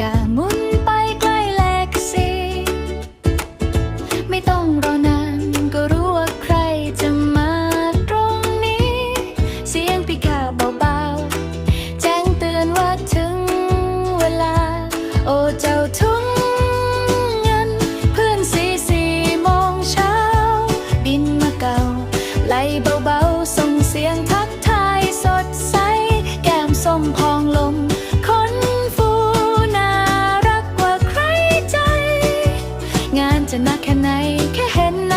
กะหมุนไปใกล้แลกซีไม่ต้องรอนานก็รู้ว่าใครจะมาตรงนี้ เสียงปิกาเบาๆ แจ้งเตือนว่าถึงเวลา โอ้เจ้าทุ่งเงินเพื่อนสีสีมองเช้า บินมาเก่าไล่เบา ไหนแค่เห็น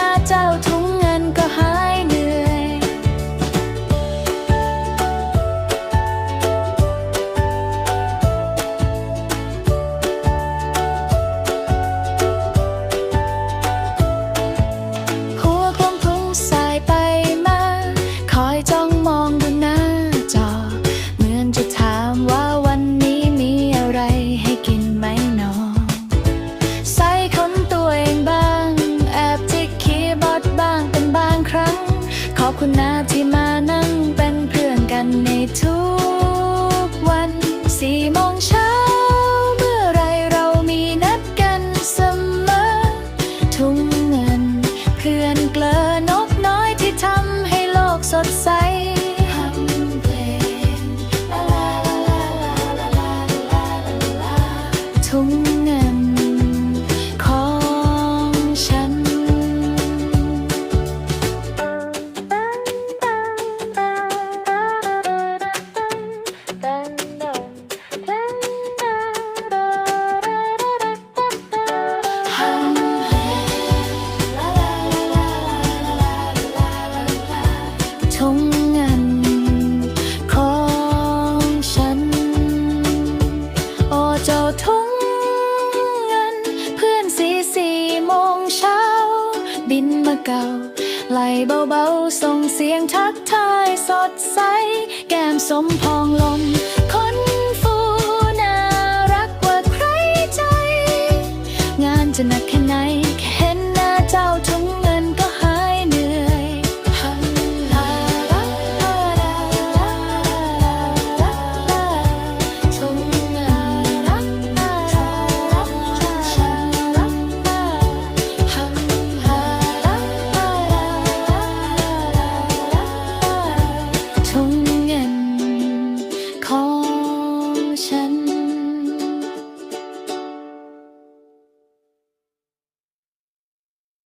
คุณนาที่มานั่งเป็นเพื่อนกันในทุกวันสี่โมงเช้า เมื่อไรเรามีนัดกันเสมอ ทุ่งเงิน เพื่อนเกลอนกน้อยที่ทำให้โลกสดใสทุ่ง มาเก่า ไหลเบาๆ ส่งเสียงทักทายสดใส แก้มสมพองลม